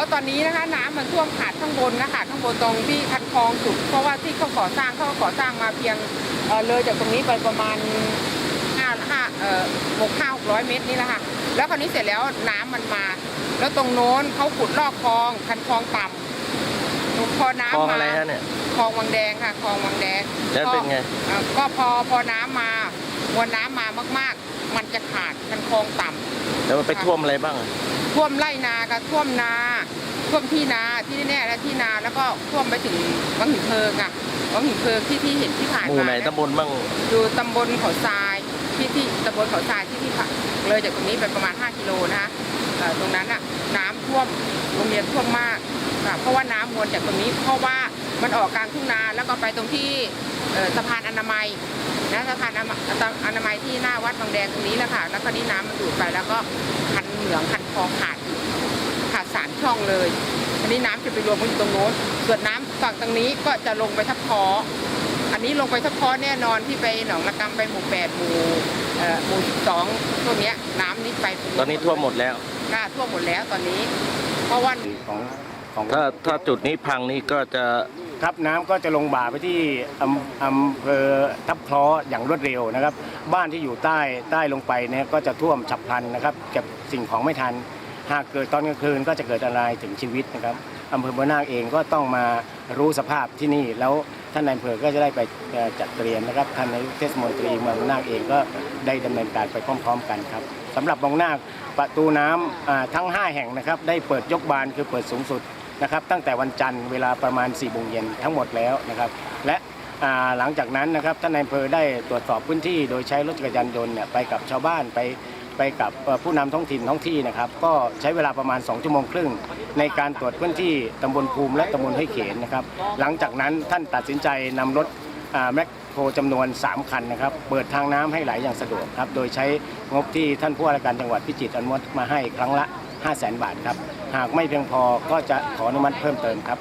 อตอนนี้นะคะน้ำมันท่วมขาดข้างบนนะคะข้างบนตรงที่คันคลองสุด เพราะว่าที่เขาก่อสร้างเขาก็ก่อสร้างมาเพียงเอ่อเลยจากตรงนี้ไปประมาณห้าห้าเอ่อหกห้าหกร้อยเมตรนี่แหละค่ะ แล้วคราวนี้เสร็จแล้วน้ำมันมา แล้วตรงโน้นเขาขุดลอกคลอง คันคลองต่ำพอน้ำคลองมาอะไรฮะเนี่ยคลองวังแดงค่ะคลองวังแดงแล้วเป็นไงเอ่อก็พอพอน้ำมามวลน้ำมามาก ๆ มันจะขาดคันคลองต่ำแล้วมันไปท่วมอะไรบ้าง ท่วมไร่นากับท่วมนาท่วมที่นาที่แน่ๆและที่นาแล้วก็ท่วมไปถึงวังหินเพลิงอะวังหินเพลิงที่ที่เห็นที่ผ่านหมู่มาไหนเนี่ยตำบลบ้างอยู่ตำบลเขาทรายที่ที่ตำบลเขาทรายที่ที่ผ่านเลยจากตรงนี้ไปประมาณ 5 กิโลนะคะเอ่อตรงนั้นอะน้ำท่วมโรงเรียนท่วมมากค่ะเพราะว่าน้ำวนจากตรงนี้เพราะว่ามันออกกลางทุ่งนาแล้วก็ไปตรงที่เอ่อสะพานอนามัย นะสะพานอนามัยอนามัยที่หน้าวัดบางแดงตรงนี้แหละค่ะ แล้วก็นี้น้ำมันดูดไปแล้วก็คันเหลืองคันคลองขาดอีกขาดสามช่องเลย อันนี้น้ำจะไปรวมกันอยู่ตรงโน้น ส่วนน้ำฝั่งตรงนี้ก็จะลงไปทับคออันนี้ลงไปทับคอแน่นอนที่ไปหนองระกำไปหมู่แปดหมู่เอ่อหมู่สิบสองพวกเนี้ยน้ำนี้ไปตอนนี้ท่วมหมดแล้วกล้าท่วมหมดแล้วตอนนี้ เพราะว่าของของถ้าถ้าจุดนี้พังนี่ก็จะ ครับน้ำก็จะลงบ่าไปที่อำอำเภอทับคราะห์อย่างรวดเร็วนะครับ บ้านที่อยู่ใต้ใต้ลงไปเนี่ยก็จะท่วมฉับพลันนะครับเก็บสิ่งของไม่ทัน หากเกิดตอนกลางคืนก็จะเกิดอันตรายถึงชีวิตนะครับอำเภอบัวนาคเองก็ต้องมารู้สภาพที่นี่ แล้วท่านนายอำเภอก็จะได้ไปเอ่อจัดเตรียมนะครับท่านนายกเทศมนตรีเมืองบัวนาคเองก็ได้ดำเนินการไปพร้อม ๆ กันครับสำหรับบัวนาคประตูน้ำอ่าทั้ง 5 แห่งนะครับได้เปิดยกบานคือเปิดสูงสุด นะครับตั้งแต่วันจันทร์เวลาประมาณ4ี่โมงเย็นทั้งหมดแล้วนะครับและหลังจากนั้นนะครับท่านนายอำเภอได้ตรวจสอบพื้นที่โดยใช้รถจักรยานยนต์เนี่ยไปกับชาวบ้านไปไปกับผู้นำท้องถิ่นท้องที่นะครับก็ใช้เวลาประมาณ 2 ชั่วโมงครึ่ง ในการตรวจพื้นที่ตำบลภูมิและตำบลห้วยเขนนะครับหลังจากนั้นท่านตัดสินใจนำรถแมคโครจำนวน 3 คันนะครับ เปิดทางน้ำให้ไหลอย่างสะดวกครับ โดยใช้งบที่ท่านผู้ว่าราชการจังหวัดพิจิตรอนุมัติมาให้ครั้งละ 5 0 0 0 0 0 บาทครับ หากไม่เพียงพอก็จะขออนุมัติเพิ่มเติมครับ